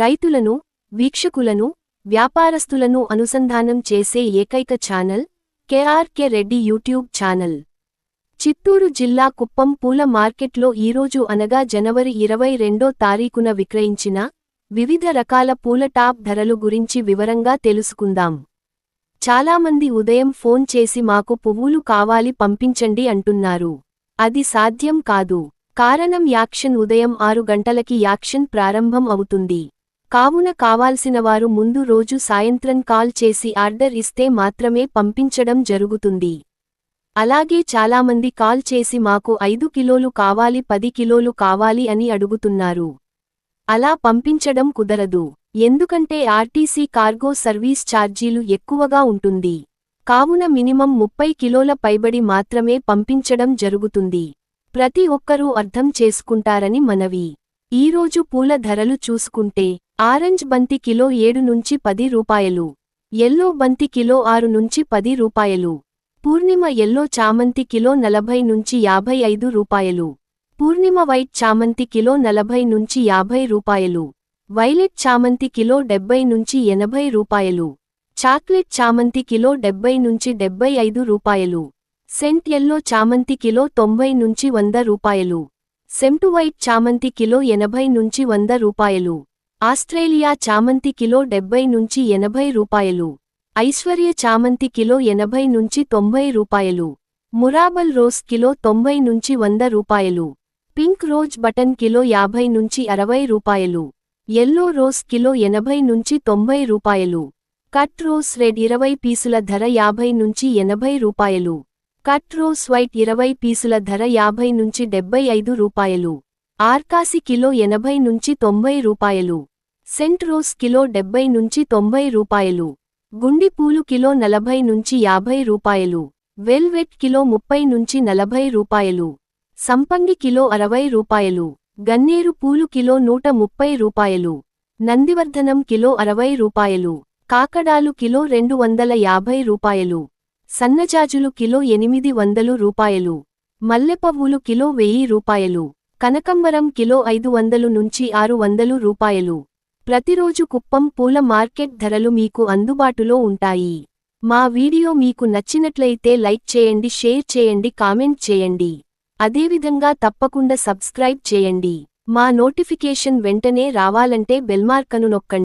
రైతులను వీక్షకులను వ్యాపారస్తులను అనుసంధానం చేసే ఏకైక channel KRK Reddy YouTube channel. Chittoor జిల్లా కుప్పం పూల మార్కెట్లో ఈరోజు అనగా జనవరి ఇరవై రెండో తారీఖున విక్రయించిన వివిధ రకాల పూల టాప్ ధరలు గురించి వివరంగా తెలుసుకుందాం. చాలామంది ఉదయం ఫోన్ చేసి మాకు పువ్వులు కావాలి పంపించండి అంటున్నారు. అది సాధ్యం కాదు. కారణం యాక్షన్ ఉదయం ఆరు గంటలకి యాక్షన్ ప్రారంభం అవుతుంది. కావున కావాల్సినవారు ముందు రోజు సాయంత్రం కాల్ చేసి ఆర్డర్ ఇస్తే మాత్రమే పంపించడం జరుగుతుంది. అలాగే చాలామంది కాల్ చేసి మాకు ఐదు కిలోలు కావాలి పది కిలోలు కావాలి అని అడుగుతున్నారు. అలా పంపించడం కుదరదు. ఎందుకంటే ఆర్టీసీ కార్గో సర్వీస్ ఛార్జీలు ఎక్కువగా ఉంటుంది. కావున మినిమం ముప్పై కిలోల పైబడి మాత్రమే పంపించడం జరుగుతుంది. ప్రతి ఒక్కరూ అర్థం చేసుకుంటారని మనవి. ఈరోజు పూల ధరలు చూసుకుంటే ఆరెంజ్ బంతి కిలో ఏడు నుంచి పది రూపాయలు. ఎల్లో బంతి కిలో ఆరు నుంచి పది రూపాయలు. పూర్ణిమ ఎల్లో చామంతి కిలో నలభై నుంచి యాభై ఐదు రూపాయలు. పూర్ణిమ వైట్ చామంతి కిలో నలభై నుంచి యాభై రూపాయలు. వైలెట్ చామంతి కిలో డెబ్బై నుంచి ఎనభై రూపాయలు. చాక్లెట్ చామంతి కిలో డెబ్బై నుంచి డెబ్బై ఐదు రూపాయలు. సెంట్ ఎల్లో చామంతి కిలో తొంభై నుంచి వంద రూపాయలు. సెంటు వైట్ చామంతి కిలో ఎనభై నుంచి వంద రూపాయలు. ఆస్ట్రేలియా చామంతి కిలో డెబ్బై నుంచి ఎనభై రూపాయలు. ఐశ్వర్య చామంతి కిలో ఎనభై నుంచి తొంభై రూపాయలు. మురాబల్ రోజ్ కిలో తొంభై నుంచి వంద రూపాయలు. పింక్ రోజ్ బటన్ కిలో యాభై నుంచి అరవై రూపాయలు. ఎల్లో రోజ్ కిలో ఎనభై నుంచి తొంభై రూపాయలు. కట్ రోజ్ రెడ్ ఇరవై పీసుల ధర యాభై నుంచి ఎనభై రూపాయలు. కట్ రోజ్ వైట్ ఇరవై పీసుల ధర యాభై నుంచి డెబ్బై ఐదు రూపాయలు. ఆర్కాసి కిలో ఎనభై నుంచి తొంభై రూపాయలు. సెంట్ రోజ్ కిలో డెబ్బై నుంచి తొంభై రూపాయలు. గుండి పూలు కిలో నలభై నుంచి యాభై రూపాయలు. వెల్వెట్ కిలో ముప్పై నుంచి నలభై రూపాయలు. సంపంగి కిలో అరవై రూపాయలు. గన్నేరు పూలు కిలో నూట ముప్పై రూపాయలు. నందివర్ధనం కిలో అరవై రూపాయలు. కాకడాలు కిలో రెండు వందల యాభై రూపాయలు. సన్నజాజులు కిలో ఎనిమిది వందలు రూపాయలు. మల్లెపవ్వులు కిలో వెయ్యి రూపాయలు. కనకంబరం కిలో ఐదు వందలు నుంచి ఆరు వందలు రూపాయలు. ప్రతిరోజు కుప్పం పూల మార్కెట్ ధరలు మీకు అందుబాటులో ఉంటాయి. మా వీడియో మీకు నచ్చినట్లయితే లైక్ చేయండి షేర్ చేయండి కామెంట్ చేయండి. అదేవిధంగా తప్పకుండా సబ్స్క్రైబ్ చేయండి. మా నోటిఫికేషన్ వెంటనే రావాలంటే బెల్మార్కను నొక్కండి.